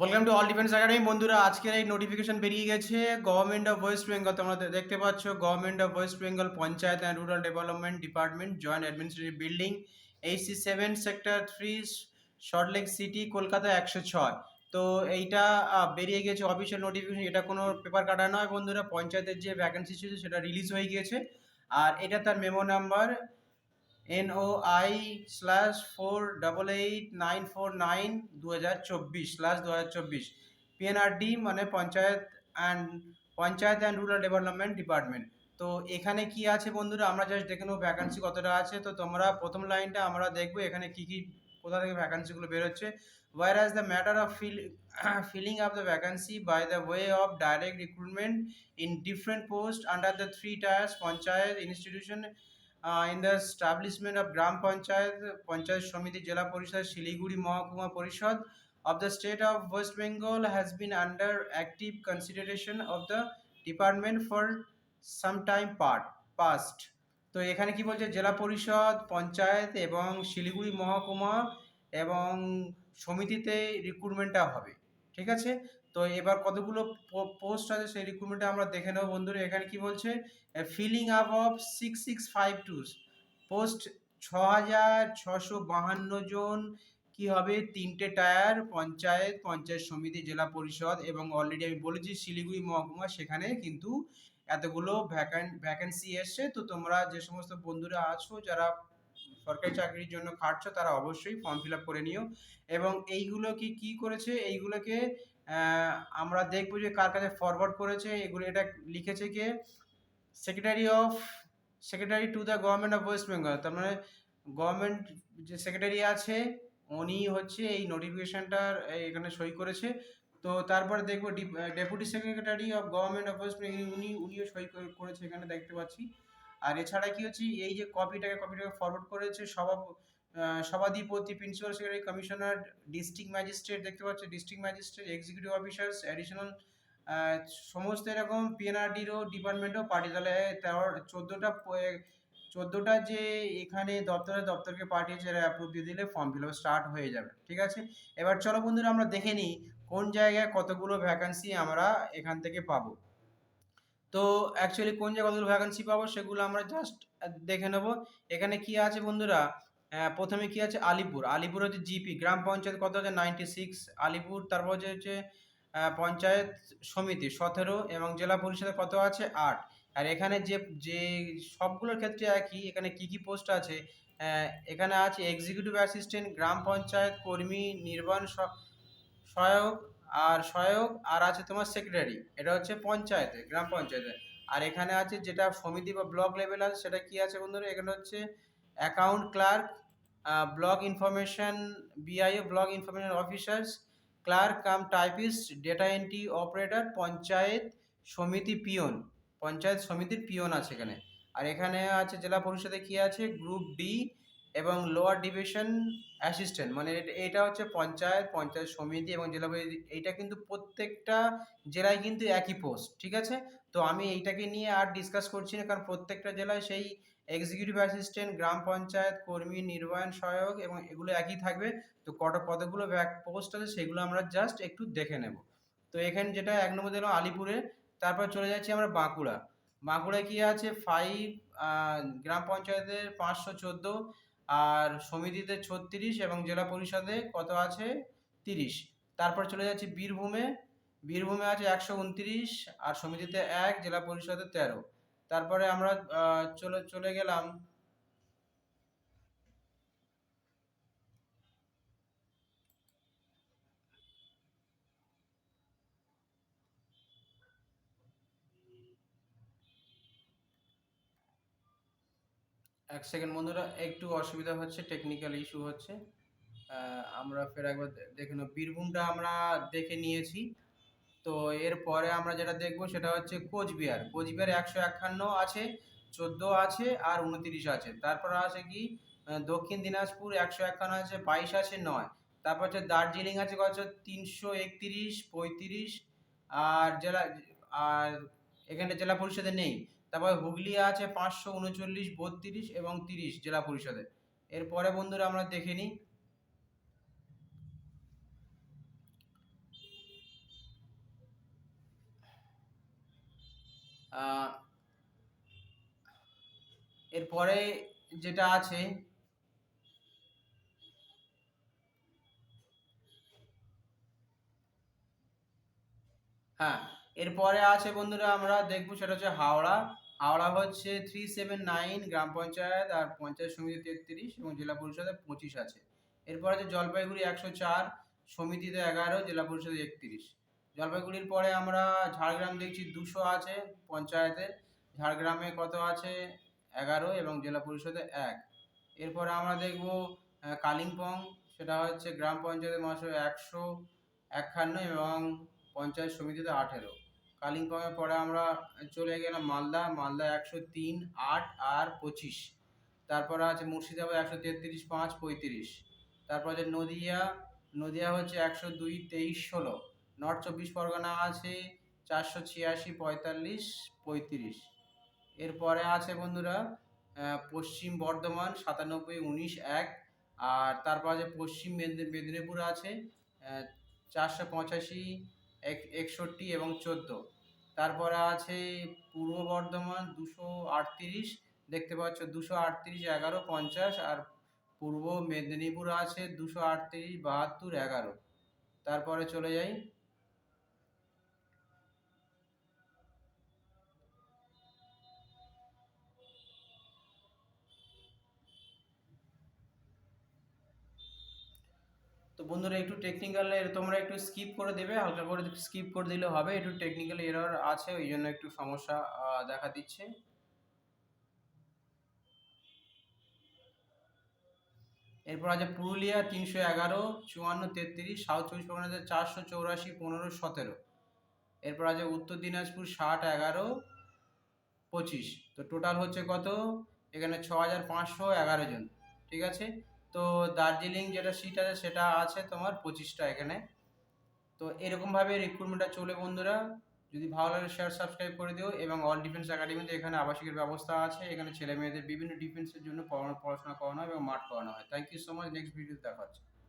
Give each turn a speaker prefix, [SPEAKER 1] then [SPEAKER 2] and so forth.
[SPEAKER 1] Welcome to all defence academy বন্ধুরা, আজকের এই নোটিফিকেশন বেরিয়ে গেছে। গভর্নমেন্ট অফ ওয়েস্ট বেঙ্গল তোমরা দেখতে পাচ্ছ government of West Bengal panchayat and rural development department joint administrative building HC seven sector three Salt Lake city Kolkata একশো ছয়। তো এইটা বেরিয়ে গেছে অফিসিয়াল নোটিফিকেশন এটা কোনো পেপার কাটা নয় বন্ধুরা। পঞ্চায়েতের যে ভ্যাকেন্সি ছিল, সেটা রিলিজ হয়ে গিয়েছে আর এটা তার memo number N O I slash four double eight nine four nine দু হাজার চব্বিশ স্ল্যাশ দু হাজার চব্বিশ পিএনআরডি মানে panchayat and panchayat and rural development department তো এখানে কি আছে বন্ধুরা? আমরা জাস্ট দেখে নেব ভ্যাকান্সি কতটা আছে। তো তোমরা প্রথম লাইনটা আমরা দেখব এখানে কি কি, কোথা থেকে ভ্যাকান্সিগুলো বেরোচ্ছে। Whereas the matter of fill filling up the vacancy by the way of direct recruitment in different post under the three tiers panchayat institution in the establishment of gram panchayat panchayat samiti zila parishad Siliguri mahakuma parishad of the state of West Bengal has been under active consideration of the department for some time part past তো এখানে কি বলছে? জেলা পরিষদ পঞ্চায়েত এবং শিলিগুড়ি মহকুমা এবং সমিতিতে রিক্রুটমেন্টটা হবে, ঠিক আছে? তো এবার কতগুলো পোস্ট আছে সেই রিক্রুটমেন্টটা আমরা দেখে নেব বন্ধুরা। এখানে কি বলছে? Filling up of six six five two post ছ হাজার ছশো বাহান্ন জন কি হবে? তিনটে টায়ার, পঞ্চায়েত পঞ্চায়েত সমিতি, জেলা পরিষদ এবং অলরেডি আমি বলেছি শিলিগুড়ি মহকুমা, সেখানে কিন্তু এতগুলো ভ্যাকান ভ্যাকেন্সি এসছে। তো তোমরা যে সমস্ত বন্ধুরা আছো, যারা সরকারি চাকরির জন্য খাটছো, তারা অবশ্যই ফর্ম ফিল আপ করে নিও। এবং এইগুলো কি কি করেছে? এইগুলোকে আমরা দেখব যে কার কাছে ফরওয়ার্ড করেছে। এগুলো এটা লিখেছে কে? Secretary of secretary to the government of West Bengal তার মানে গভর্নমেন্ট যে সেক্রেটারি আছে উনি হচ্ছে এই নোটিফিকেশনটার এখানে সই করেছে। তো তারপরে দেখব deputy secretary of government of West Bengal উনি উনিও সই করেছে এখানে দেখতে পাচ্ছি। আর এছাড়া কি হচ্ছে এই যে কপিটাকে কপিটাকে ফরওয়ার্ড করেছে আহ, সভাধিপতি principal secretary commissioner district magistrate দেখতে পাচ্ছি district magistrate executive officers additional সমস্ত এরকম পিএনআরডিরও ডিপার্টমেন্টও পাঠিয়ে তাহলে তেরো, চোদ্দোটা চোদ্দোটা যে এখানে দপ্তরে দপ্তরকে পাঠিয়েছে এরা অ্যাপ্রুভ দিয়ে দিলে ফর্ম ফিল স্টার্ট হয়ে যাবে, ঠিক আছে? এবার চলো বন্ধুরা আমরা দেখে নিই কোন জায়গায় কতগুলো ভ্যাকান্সি আমরা এখান থেকে পাবো। তো অ্যাকচুয়ালি কোন জায়গায় কতগুলো ভ্যাকান্সি পাবো সেগুলো আমরা জাস্ট দেখে নেব। এখানে কি আছে বন্ধুরা? প্রথমে কি আছে? আলিপুর। আলিপুর হচ্ছে জিপি গ্রাম পঞ্চায়েত কত হচ্ছে নাইনটি সিক্স আলিপুর, তারপর হচ্ছে হচ্ছে পঞ্চায়েত সমিতি সতেরো এবং জেলা পরিষদে কত আছে? আট। আর এখানে যে যে সবগুলোর ক্ষেত্রে একই, এখানে কি কি পোস্ট আছে? এখানে আছে এক্সিকিউটিভ অ্যাসিস্ট্যান্ট গ্রাম পঞ্চায়েত কর্মী নির্বাণ সহায়ক আর সহায়ক, আর আছে তোমার সেক্রেটারি এটা হচ্ছে পঞ্চায়েতে, গ্রাম পঞ্চায়েতে। আর এখানে আছে যেটা সমিতি বা ব্লক লেভেল আছে, সেটা কি আছে বন্ধুরা? এখানে হচ্ছে account clerk block information BIO block information officers clerk cum typist data entry operator panchayat samiti peon. Panchayat সমিতির পিয়ন আছে এখানে। আর এখানে আছে জেলা পরিষদে কি আছে? গ্রুপ ডি এবং লোয়ার ডিভিশন অ্যাসিস্ট্যান্ট মানে এটা- হচ্ছে পঞ্চায়েত পঞ্চায়েত সমিতি এবং জেলা এইটা কিন্তু প্রত্যেকটা জেলায় কিন্তু একই পোস্ট ঠিক আছে? তো আমি এইটাকে নিয়ে আর ডিসকাস করছি না, কারণ প্রত্যেকটা জেলায় সেই এক্সিকিউটিভ অ্যাসিস্ট্যান্ট গ্রাম পঞ্চায়েত কর্মী নির্বাহন সহায়ক এবং এগুলো একই থাকবে। তো কত ব্যাক পোস্ট আছে সেগুলো আমরা জাস্ট একটু দেখে নেব। তো এখানে যেটা এক নম্বর দিলাম আলিপুরে, তারপর চলে যাচ্ছি আমরা বাঁকুড়া। বাঁকুড়ায় কি আছে? ফাইভ গ্রাম পঞ্চায়েতের পাঁচশো চোদ্দ আর সমিতিতে ছত্রিশ এবং জেলা পরিষদে কত আছে? তিরিশ। তারপর চলে যাচ্ছি বীরভূমে। বীরভূমে আছে একশো উনত্রিশ আর সমিতিতে এক, জেলা পরিষদে তেরো। তারপরে আমরা চলে চলে গেলাম। এক সেকেন্ড বন্ধুরা, একটু অসুবিধা হচ্ছে টেকনিক্যাল ইস্যু হচ্ছে। আমরা ফের একবার দেখে নেব। বীরভূমটা আমরা দেখে নিয়েছি। তো এরপরে আমরা যেটা দেখব সেটা হচ্ছে কোচবিহার। কোচবিহার একশো একান্ন আছে, চোদ্দ আছে আর উনতিরিশ আছে। তারপর আছে কি? দক্ষিণ দিনাজপুর একশো একান্ন আছে, বাইশ আছে, নয়। তারপর হচ্ছে দার্জিলিং আছে, কত? তিনশো একত্রিশ, পঁয়ত্রিশ। আর জেলা, আর এখানে জেলা পরিষদে নেই। তারপর হুগলি আছে পাঁচশো উনচল্লিশ, বত্রিশ এবং তিরিশ জেলা পরিষদে। এরপরে বন্ধুরা আমরা দেখে নিই। এরপরে যেটা আছে হ্যাঁ এরপরে আছে বন্ধুরা আমরা দেখব সেটা হচ্ছে হাওড়া। হাওড়া হচ্ছে three seven nine gram panchayat আর পঞ্চায়েত সমিতি তেত্রিশ এবং জেলা পরিষদে পঁচিশ আছে। এরপর আছে জলপাইগুড়ি একশো চার, সমিতিতে এগারো, জেলা পরিষদে একত্রিশ। জলপাইগুড়ির পরে আমরা ঝাড়গ্রাম দেখছি দুশো আছে পঞ্চায়েতে। ঝাড়গ্রামে কত আছে? এগারো এবং জেলা পরিষদে এক। এরপরে আমরা দেখব কালিম্পং, সেটা হচ্ছে গ্রাম পঞ্চায়েতের মাসে একশো একান্ন এবং পঞ্চায়েত সমিতিতে আঠেরো। কালিম্পংয়ের পরে আমরা চলে গেলাম মালদা মালদা একশো তিন, আট আর পঁচিশ। তারপরে আছে মুর্শিদাবাদ একশো তেত্রিশ, পাঁচ, পঁয়ত্রিশ। তারপর আছে নদিয়া নদিয়া হচ্ছে একশো দুই, তেইশ, ষোলো। নর্থ চব্বিশ পরগনা আছে চারশো ছিয়াশি, পঁয়তাল্লিশ, পঁয়ত্রিশ। এরপরে আছে বন্ধুরা পশ্চিম বর্ধমান সাতানব্বই, উনিশ, এক। আর তারপর আছে পশ্চিম মেদিনী- মেদিনীপুর আছে চারশো পঁচাশি, এক- একষট্টি এবং চোদ্দ। তারপরে আছে পূর্ব বর্ধমান দুশো আটত্রিশ, দেখতে পাচ্ছ দুশো আটত্রিশ, এগারো, পঞ্চাশ। আর পূর্ব মেদিনীপুর আছে দুশো আটত্রিশ, বাহাত্তর, এগারো। তারপরে চলে যাই বন্ধুরা একটু টেকনিক্যাল তোমরা একটু স্কিপ করে দেবে, হালকা করে স্কিপ করে দিলে হবে, একটু টেকনিক্যাল এরর আছে, ওই জন্য একটু সমস্যা দেখা দিচ্ছে। এরপর আছে পুরুলিয়া তিনশো এগারো, চুয়ান্ন তেত্রিশ, সাউথ চব্বিশ পরগনাতে চারশো চৌরাশি, পনেরো সতেরো। এরপর আছে উত্তর দিনাজপুর ষাট, এগারো, পঁচিশ। তো টোটাল হচ্ছে কত? এখানে ছ হাজার পাঁচশো এগারো জন, ঠিক আছে? তো দার্জিলিং যেটা সিট আছে সেটা আছে তোমার পঁচিশটা এখানে। তো এরকমভাবে রিক্রুটমেন্টটা চলে বন্ধুরা। যদি ভালো লাগে শেয়ার সাবস্ক্রাইব করে দিও এবং অল ডিফেন্স একাডেমিতে এখানে আবাসিকের ব্যবস্থা আছে। এখানে ছেলে মেয়েদের বিভিন্ন ডিফেন্সের জন্য পড়াশোনা করানো হয় এবং মাঠ করানো হয়। Thank you so much next video দেখা হচ্ছে।